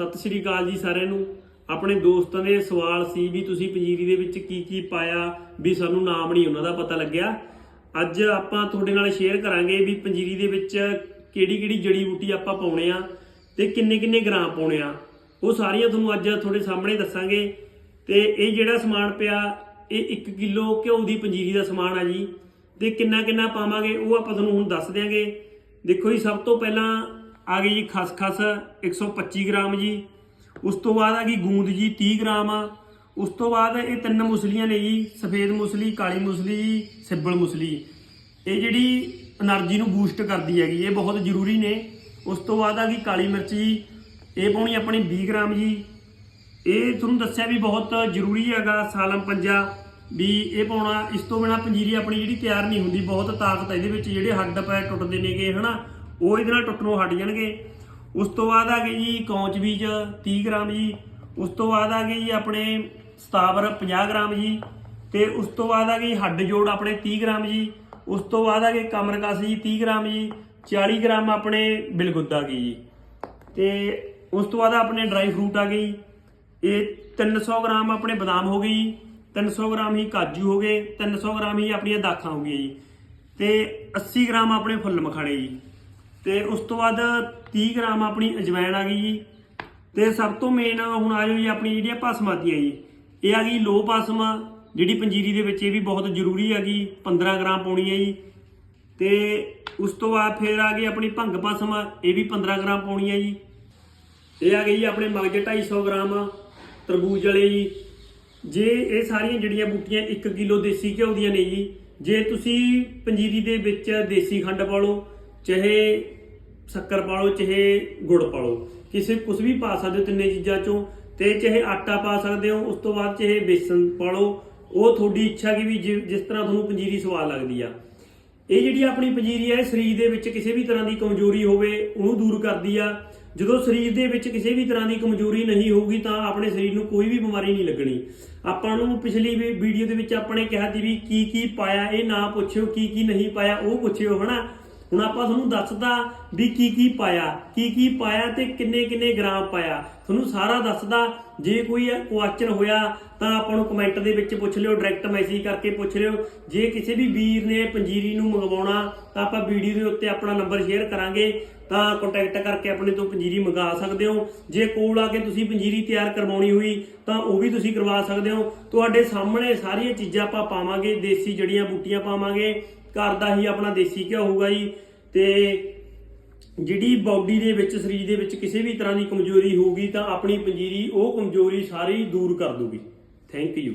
ਸਤਿ ਸ਼੍ਰੀ ਅਕਾਲ ਜੀ ਸਾਰਿਆਂ ਨੂੰ। ਆਪਣੇ ਦੋਸਤਾਂ ਦੇ ਸਵਾਲ ਸੀ ਵੀ ਤੁਸੀਂ ਪੰਜੀਰੀ ਦੇ ਵਿੱਚ ਕੀ ਕੀ ਪਾਇਆ ਵੀ ਸਾਨੂੰ ਨਾਮ ਨਹੀਂ ਉਹਨਾਂ ਦਾ ਪਤਾ ਲੱਗਿਆ। ਅੱਜ ਆਪਾਂ ਤੁਹਾਡੇ ਨਾਲ ਸ਼ੇਅਰ ਕਰਾਂਗੇ ਵੀ ਪੰਜੀਰੀ ਦੇ ਵਿੱਚ ਕਿਹੜੀ ਕਿਹੜੀ ਜੜੀ ਬੂਟੀ ਆਪਾਂ ਪਾਉਣੇ ਆ ਤੇ ਕਿੰਨੇ ਕਿੰਨੇ ਗ੍ਰਾਮ ਪਾਉਣੇ ਆ। ਉਹ ਸਾਰੀਆਂ ਤੁਹਾਨੂੰ ਅੱਜ ਤੁਹਾਡੇ ਸਾਹਮਣੇ ਦੱਸਾਂਗੇ। ਤੇ ਇਹ ਜਿਹੜਾ ਸਮਾਨ ਪਿਆ, ਇਹ 1 ਕਿਲੋ ਘਿਓ ਦੀ ਪੰਜੀਰੀ ਦਾ ਸਮਾਨ ਆ ਜੀ। ਤੇ ਕਿੰਨਾ ਕਿੰਨਾ ਪਾਵਾਂਗੇ ਉਹ ਆਪਾਂ ਤੁਹਾਨੂੰ ਹੁਣ ਦੱਸ ਦਿਆਂਗੇ। ਦੇਖੋ ਜੀ, ਸਭ ਤੋਂ ਪਹਿਲਾਂ ਆ ਗਈ ਜੀ ਖਸਖਸ 125 ਗ੍ਰਾਮ ਜੀ। ਉਸ ਤੋਂ ਬਾਅਦ ਆ ਗਈ ਗੂੰਦ ਜੀ 30 ਗ੍ਰਾਮ ਆ। ਉਸ ਤੋਂ ਬਾਅਦ ਇਹ ਤਿੰਨ ਮੁਸਲੀਆਂ ਨੇ ਜੀ, ਸਫੇਦ ਮੁਸਲੀ, ਕਾਲੀ ਮੁਸਲੀ, ਸਿੱਬਲ ਮੁਸਲੀ। ਇਹ ਜਿਹੜੀ એનર્ਜੀ ਨੂੰ ਬੂਸਟ ਕਰਦੀ ਹੈਗੀ, ਇਹ ਬਹੁਤ ਜ਼ਰੂਰੀ ਨੇ। ਉਸ ਤੋਂ ਬਾਅਦ ਆ ਗਈ ਕਾਲੀ ਮਿਰਚ ਜੀ, ਇਹ ਪਾਉਣੀ ਆਪਣੀ 20 ਗ੍ਰਾਮ ਜੀ। ਇਹ ਤੁਹਾਨੂੰ ਦੱਸਿਆ ਵੀ ਬਹੁਤ ਜ਼ਰੂਰੀ ਹੈਗਾ ਸਾਲਮ ਪੰਜਾ, ਵੀ ਇਹ ਪਾਉਣਾ, ਇਸ ਤੋਂ ਬਿਨਾ ਪੰਜੀਰੀ ਆਪਣੀ ਜਿਹੜੀ ਤਿਆਰ ਨਹੀਂ ਹੁੰਦੀ, ਬਹੁਤ ਤਾਕਤ ਇਹਦੇ ਵਿੱਚ, ਜਿਹੜੇ ਹੱਡ ਪੈ ਟੁੱਟਦੇ ਨੇਗੇ, ਹਨਾ? ਉਹ ਇਹਦੇ ਨਾਲ ਟੁੱਟਣੋਂ ਹਟ ਜਾਣਗੇ। ਉਸ ਤੋਂ ਬਾਅਦ ਆ ਗਏ ਜੀ ਕੌਂਚ ਬੀਜ 30 ਗ੍ਰਾਮ ਜੀ। ਉਸ ਤੋਂ ਬਾਅਦ ਆ ਗਏ ਜੀ ਆਪਣੇ ਸਤਾਵਰ 50 ਗ੍ਰਾਮ ਜੀ। ਤੇ ਉਸ ਤੋਂ ਬਾਅਦ ਆ ਗਈ ਹੱਡ ਜੋੜ ਆਪਣੇ 30 ਗ੍ਰਾਮ ਜੀ। ਉਸ ਤੋਂ ਬਾਅਦ ਆ ਗਏ ਕਮਰਕਸ ਜੀ 30 ਗ੍ਰਾਮ ਜੀ। 40 ਗ੍ਰਾਮ ਆਪਣੇ ਬਿਲਗੁੱਦ ਆ ਗਈ ਜੀ। ਤੇ ਉਸ ਤੋਂ ਬਾਅਦ ਆਪਣੇ ਡਰਾਈ ਫਰੂਟ ਆ ਗਈ ਇਹ 300 ਗ੍ਰਾਮ ਆਪਣੇ ਬਦਾਮ ਹੋ ਗਈ 300 ਗ੍ਰਾਮ ਹੀ ਕਾਜੂ ਹੋ ਗਏ। 300 ਗ੍ਰਾਮ ਹੀ ਆਪਣੀਆਂ ਦਾਖਾਂ ਹੋ ਗਈਆਂ ਜੀ। ਤੇ 80 ਗ੍ਰਾਮ ਆਪਣੇ ਫੁੱਲ ਮਖਾਣੇ ਜੀ। ਤੇ ਉਸ ਤੋਂ ਬਾਅਦ 30 ਗ੍ਰਾਮ ਆਪਣੀ ਅਜਵਾਇਣ ਆ ਗਈ ਜੀ। ਤੇ ਸਭ ਤੋਂ ਮੇਨ ਹੁਣ ਆ ਜਾਓ ਜੀ ਆਪਣੀ ਜਿਹੜੀਆਂ ਭਸਮਾਤੀਆਂ ਜੀ। ਇਹ ਆ ਗਈ ਲੋ ਭਸਮ ਜਿਹੜੀ ਪੰਜੀਰੀ ਦੇ ਵਿੱਚ ਇਹ ਵੀ ਬਹੁਤ ਜ਼ਰੂਰੀ ਹੈਗੀ 15 ਗ੍ਰਾਮ ਪਾਉਣੀ ਹੈ ਜੀ। ਤੇ ਉਸ ਤੋਂ ਬਾਅਦ ਫਿਰ ਆ ਗਈ ਆਪਣੀ ਭੰਗ ਭਸਮ ਇਹ ਵੀ 15 ਗ੍ਰਾਮ ਪਾਉਣੀ ਹੈ ਜੀ। ਇਹ ਆ ਗਈ ਜੀ ਆਪਣੇ ਮਗਜ 250 ਗ੍ਰਾਮ ਤਰਬੂਜ ਵਾਲੇ ਜੀ। ਜੇ ਇਹ ਸਾਰੀਆਂ ਜਿਹੜੀਆਂ ਬੂਟੀਆਂ 1 ਕਿਲੋ ਦੇਸੀ ਘਿਓ ਦੀਆਂ ਨੇ ਜੀ, ਜੇ ਤੁਸੀਂ ਪੰਜੀਰੀ ਦੇ ਵਿੱਚ ਦੇਸੀ ਖੰਡ ਪਾ ਲਓ ਚਾਹੇ ਸ਼ੱਕਰ ਪਾ ਲਓ ਚਾਹੇ ਗੁੜ ਪਾ ਲਓ ਕਿਸੇ ਕੁਝ ਵੀ ਪਾ ਸਕਦੇ ਹੋ ਤਿੰਨੇ ਚੀਜ਼ਾਂ ਚੋਂ, ਤੇ ਚਾਹੇ ਆਟਾ ਪਾ ਸਕਦੇ ਹੋ, ਉਸ ਤੋਂ ਬਾਅਦ ਚਾਹੇ ਬੇਸਨ ਪਾ ਲਓ ਉਹ ਤੁਹਾਡੀ ਇੱਛਾ ਕਿ ਵੀ ਜਿ- ਜਿਸ ਤਰ੍ਹਾਂ ਤੁਹਾਨੂੰ ਪੰਜੀਰੀ ਸਵਾਦ ਲੱਗਦੀ ਆ। ਇਹ ਜਿਹੜੀ ਆਪਣੀ ਪੰਜੀਰੀ ਹੈ ਇਹ ਸਰੀਰ ਦੇ ਵਿੱਚ ਕਿਸੇ ਵੀ ਤਰ੍ਹਾਂ ਦੀ ਕਮਜ਼ੋਰੀ ਹੋਵੇ, ਉਹਨੂੰ ਦੂਰ ਕਰਦੀ ਆ। ਜਦੋਂ ਸਰੀਰ ਦੇ ਵਿੱਚ ਕਿਸੇ ਵੀ ਤਰ੍ਹਾਂ ਦੀ ਕਮਜ਼ੋਰੀ ਨਹੀਂ ਹੋਊਗੀ, ਤਾਂ ਆਪਣੇ ਸਰੀਰ ਨੂੰ ਕੋਈ ਵੀ ਬਿਮਾਰੀ ਨਹੀਂ ਲੱਗਣੀ। ਆਪਾਂ ਨੂੰ ਪਿਛਲੀ ਵੀ- ਵੀਡੀਓ ਦੇ ਵਿੱਚ ਆਪਾਂ ਨੇ ਕਿਹਾ ਸੀ ਵੀ ਕੀ ਕੀ ਪਾਇਆ, ਇਹ ਨਾ ਪੁੱਛਿਓ, ਕੀ ਕੀ ਨਹੀਂ ਪਾਇਆ, ਉਹ ਪੁੱਛਿਓ, ਹਨਾ? ਹੁਣ ਆਪਾਂ ਤੁਹਾਨੂੰ ਦੱਸਦਾ ਵੀ ਕੀ ਕੀ ਪਾਇਆ, ਕੀ ਕੀ ਪਾਇਆ ਤੇ ਕਿੰਨੇ ਕਿੰਨੇ ਗ੍ਰਾਮ ਪਾਇਆ। ਤੁਹਾਨੂੰ ਸਾਰਾ ਦੱਸਦਾ, ਜੇ ਕੋਈ ਕੁਐਸਚਨ ਹੋਇਆ ਤਾਂ ਆਪਾਂ ਨੂੰ ਕਮੈਂਟ ਦੇ ਵਿੱਚ ਪੁੱਛ ਲਿਓ ਡਾਇਰੈਕਟ ਮੈਸੇਜ ਕਰਕੇ ਪੁੱਛ ਲਿਓ। ਜੇ ਕਿਸੇ ਵੀ ਵੀਰ ਨੇ ਪੰਜੀਰੀ ਨੂੰ ਮੰਗਵਾਉਣਾ, ਤਾਂ ਆਪਾਂ ਵੀਡੀਓ ਦੇ ਉੱਤੇ ਆਪਣਾ ਨੰਬਰ ਸ਼ੇਅਰ ਕਰਾਂਗੇ, ਤਾਂ ਕੰਟੈਕਟ ਕਰਕੇ ਆਪਣੇ ਤੋਂ ਪੰਜੀਰੀ ਮੰਗਾ ਸਕਦੇ ਹੋ। ਜੇ ਕੋਲ ਆ ਕੇ ਤੁਸੀਂ ਪੰਜੀਰੀ ਤਿਆਰ ਕਰਵਾਉਣੀ ਹੋਈ, ਤਾਂ ਉਹ ਵੀ ਤੁਸੀਂ ਕਰਵਾ ਸਕਦੇ ਹੋ। ਤੁਹਾਡੇ ਸਾਹਮਣੇ ਸਾਰੀਆਂ ਚੀਜ਼ਾਂ ਆਪਾਂ ਪਾਵਾਂਗੇ, ਦੇਸੀ ਜੜੀਆਂ, ਬੂਟੀਆਂ ਪਾਵਾਂਗੇ। ਘਰ ਦਾ ਹੀ ਆਪਣਾ ਦੇਸੀ ਘਿਓ ਹੋਊਗਾ ਜੀ। ਤੇ ਜਿਹੜੀ ਬਾਡੀ ਦੇ ਵਿੱਚ, ਸਰੀਰ ਦੇ ਵਿੱਚ ਕਿਸੇ ਵੀ ਤਰ੍ਹਾਂ ਦੀ ਕਮਜ਼ੋਰੀ ਹੋਊਗੀ ਤਾਂ ਆਪਣੀ ਪੰਜੀਰੀ, ਉਹ ਕਮਜ਼ੋਰੀ ਸਾਰੀ ਦੂਰ ਕਰ ਦੂਗੀ। Thank you